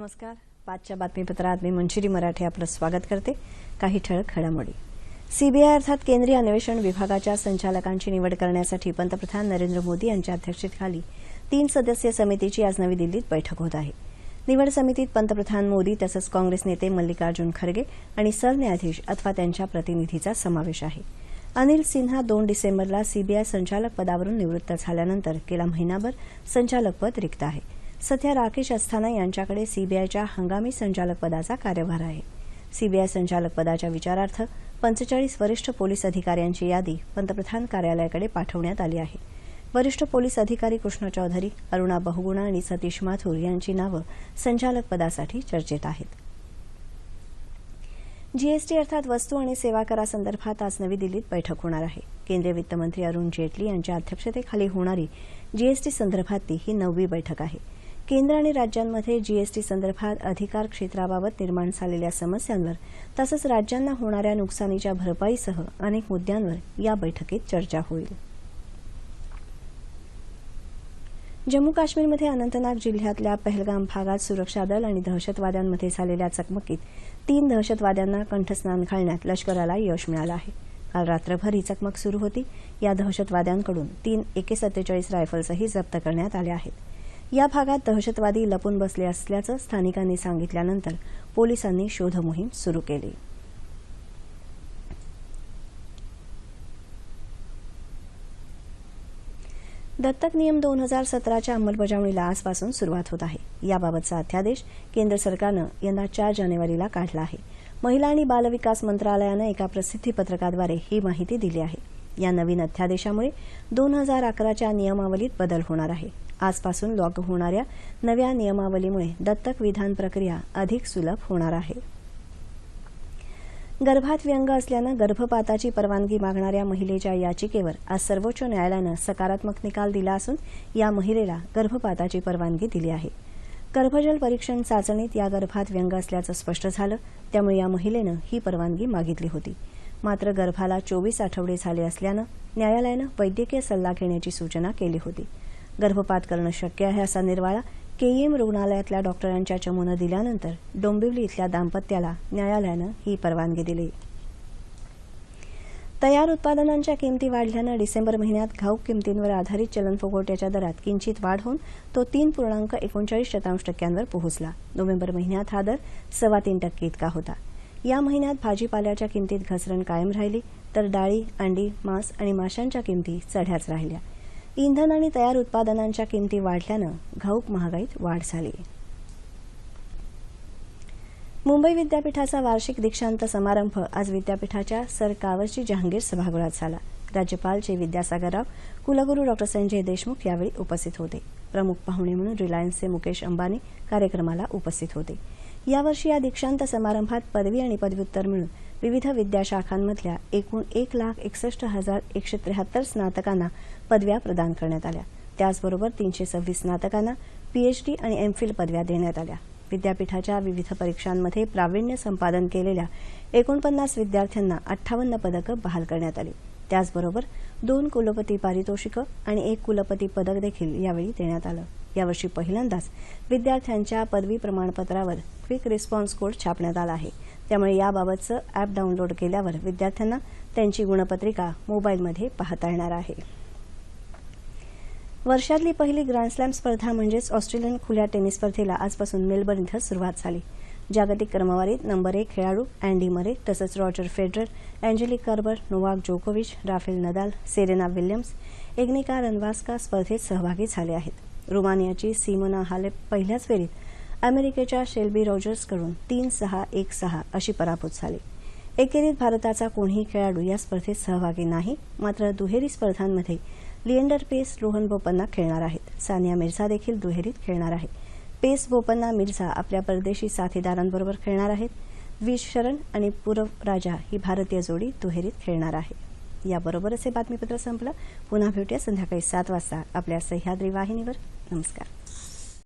नमस्कार. पाचच्या बातमीपत्रात मी मंजिरी मराठे आपलं स्वागत करते. काही ठळक घडामोडी. सीबीआय अर्थात केंद्रीय अन्वेषण विभागाच्या संचालकांची निवड करण्यासाठी पंतप्रधान नरेंद्र मोदी यांच्या अध्यक्षतेखाली तीन सदस्यीय समितीची आज नवी दिल्लीत बैठक होत आहे. निवड समितीत पंतप्रधान मोदी तसंच काँग्रेस नेते मल्लिकार्जुन खरगे आणि सरन्यायाधीश अथवा त्यांच्या प्रतिनिधीचा समावेश आहे. अनिल सिन्हा दोन डिसेंबरला सीबीआय संचालक पदावरून निवृत्त झाल्यानंतर गेला महिनाभर संचालकपद रिक्त आहे. सध्या राकेश अस्थाना यांच्याकडे सीबीआयच्या हंगामी संचालक पदाचा कार्यभार आहे. सीबीआय संचालक पदाच्या विचारार्थ पंचेचाळीस वरिष्ठ पोलीस अधिकाऱ्यांची यादी पंतप्रधान कार्यालयाकडे पाठवण्यात आली आहे. वरिष्ठ पोलीस अधिकारी कृष्ण चौधरी अरुणा बहुगुणा आणि सतीश माथूर यांची नावं संचालक पदासाठी चर्चेत आहेत. जीएसटी अर्थात वस्तू आणि सेवा करासंदर्भात आज नवी दिल्लीत बैठक होणार आहे. केंद्रीय वित्तमंत्री अरुण जेटली यांच्या अध्यक्षतेखाली होणारी जीएसटी संदर्भातली ही नववी बैठक आहे. केंद्र आणि राज्यांमध्ये जीएसटी संदर्भात अधिकार क्षेत्राबाबत निर्माण झालेल्या समस्यांवर तसंच राज्यांना होणाऱ्या नुकसानीच्या भरपाईसह अनेक मुद्द्यांवर या बैठकीत चर्चा होईल. जम्मू काश्मीरमध्ये अनंतनाग जिल्ह्यातल्या पहलगाम भागात सुरक्षा दल आणि दहशतवाद्यांमध्ये झालेल्या चकमकीत तीन दहशतवाद्यांना कंठस्नान घालण्यात लष्कराला यश मिळालं आहे. काल रात्रभर ही चकमक सुरू होती. या दहशतवाद्यांकडून तीन एके सत्तेचाळीस रायफल्सही जप्त करण्यात आल्या आहेत. या भागात दहशतवादी लपून बसले असल्याचं स्थानिकांनी सांगितल्यानंतर पोलिसांनी शोधमोहीम सुरू केली. दत्तक नियम दोन हजार सतराच्या अंमलबजावणीला आजपासून सुरुवात होत आहे. याबाबतचा अध्यादेश केंद्र सरकारनं यंदा चार जानेवारीला काढला आहे. महिला आणि बालविकास मंत्रालयानं एका प्रसिद्धीपत्रकाद्वारे ही माहिती दिली आहे. या नवीन अध्यादेशामुळे दोन हजार अकराच्या नियमावलीत बदल होणार आहे. आजपासून लागू होणाऱ्या नव्या नियमावलीमुळे दत्तक विधान प्रक्रिया अधिक सुलभ होणार आहे. गर्भात व्यंग असल्यानं गर्भपाताची परवानगी मागणाऱ्या महिलेच्या याचिकेवर आज सर्वोच्च न्यायालयानं सकारात्मक निकाल दिला असून या महिलेला गर्भपाताची परवानगी दिली आहे. गर्भजल परीक्षण चाचणीत या गर्भात व्यंग असल्याचं स्पष्ट झालं त्यामुळे या महिलेनं ही परवानगी मागितली होती. मात्र गर्भाला चोवीस आठवडे झाले असल्यानं न्यायालयानं वैद्यकीय सल्ला घेण्याची सूचना केली होती. गर्भपात करणं शक्य आहे असा निर्वाळा केईएम रुग्णालयातल्या डॉक्टरांच्या चमूनं दिल्यानंतर डोंबिवली इथल्या दाम्पत्याला न्यायालयानं ही परवानगी दिली. तयार उत्पादनांच्या किमती वाढल्यानं डिसेंबर महिन्यात घाऊक किमतींवर आधारित चलन फुगवट्याच्या दरात किंचित वाढ होऊन तो तीन पूर्णांक एकोणचाळीस शतांश टक्क्यांवर पोहोचला. नोव्हेंबर महिन्यात हा दर सव्वा तीन टक्के इतका होता. या महिन्यात भाजीपाल्याच्या किमतीत घसरण कायम राहिली तर डाळी अंडी मांस आणि माशांच्या किमती चढ्याच राहिल्या. इंधन आणि तयार उत्पादनांच्या किमती वाढल्यानं घाऊक महागाईत वाढ झाली. मुंबई विद्यापीठाचा वार्षिक दीक्षांत समारंभ आज विद्यापीठाच्या सर कावरजी जहांगीर सभागृहात झाला. राज्यपाल चे विद्यासागर राव कुलगुरू डॉ संजय देशमुख यावेळी उपस्थित होते. प्रमुख पाहुणे म्हणून रिलायन्सचे मुकेश अंबानी कार्यक्रमाला उपस्थित होते. यावर्षी या दीक्षांत समारंभात पदवी आणि पदव्युत्तर मिळून विविध विद्याशाखांमधल्या एकूण एक लाख एकसष्ट हजार एकशे त्र्याहत्तर स्नातकांना पदव्या प्रदान करण्यात आल्या. त्याचबरोबर तीनशे सव्वीस स्नातकांना पीएचडी आणि एमफिल पदव्या देण्यात आल्या. विद्यापीठाच्या विविध परीक्षांमध्ये प्रावीण्य संपादन केलेल्या एकोणपन्नास विद्यार्थ्यांना अठ्ठावन्न पदकं बहाल करण्यात आली. त्याचबरोबर दोन कुलपती पारितोषिकं आणि एक कुलपती पदक देखील यावेळी देण्यात आलं. यावर्षी पहिल्यांदाच विद्यार्थ्यांच्या पदवी प्रमाणपत्रावर क्विक रिस्पॉन्स कोड छापण्यात आला आहे. त्यामुळे याबाबतचं अॅप डाउनलोड केल्यावर विद्यार्थ्यांना त्यांची गुणपत्रिका मोबाईलमध्ये पाहता येणार आहे. वर्षातली पहिली ग्रँडस्लॅम स्पर्धा म्हणजेच ऑस्ट्रेलियन खुल्या टेनिस स्पर्धेला आजपासून मेलबर्न इथं सुरुवात झाली. जागतिक क्रमवारीत नंबर एक खेळाडू अँडी मरे तसंच Roger Federer Angelique Kerber Novak जोकोविच Rafael Nadal Serena Williams Agnieszka Radwanska स्पर्धेत सहभागी झाले आहेत. रुमानियाची सिमोना हालेप पहिल्याच फेरीत अमेरिकेच्या शेल्बी रॉजर्सकडून तीन सहा एक सहा अशी पराभूत झाली. एकेरीत भारताचा कोणीही खेळाडू या स्पर्धेत सहभागी नाही मात्र दुहेरी स्पर्धांमध्ये लिएंडर पेस रोहन बोपन्ना खेळणार आहेत. सानिया मिर्झा देखील दुहेरीत खेळणार आहे. पेस बोपन्ना मिर्झा आपल्या परदेशी साथीदारांबरोबर खेळणार आहेत. विश शरण आणि पूरव राजा ही भारतीय जोडी दुहेरीत खेळणार आहे. याबरोबरच हे बातमीपत्र संपलं. पुन्हा भेटूया संध्याकाळी सात वाजता आपल्या सह्याद्री वाहिनीवर. नमस्कार